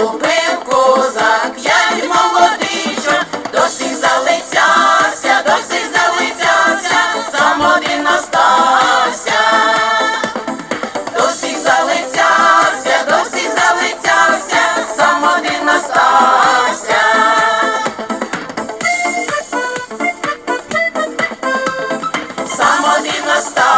Голубив козак, як молодичок, до всіх залицявся, досі всіх залицявся, сам один остався, досі всіх залицявся, до всіх залицявся, сам один остався. Сам один остався.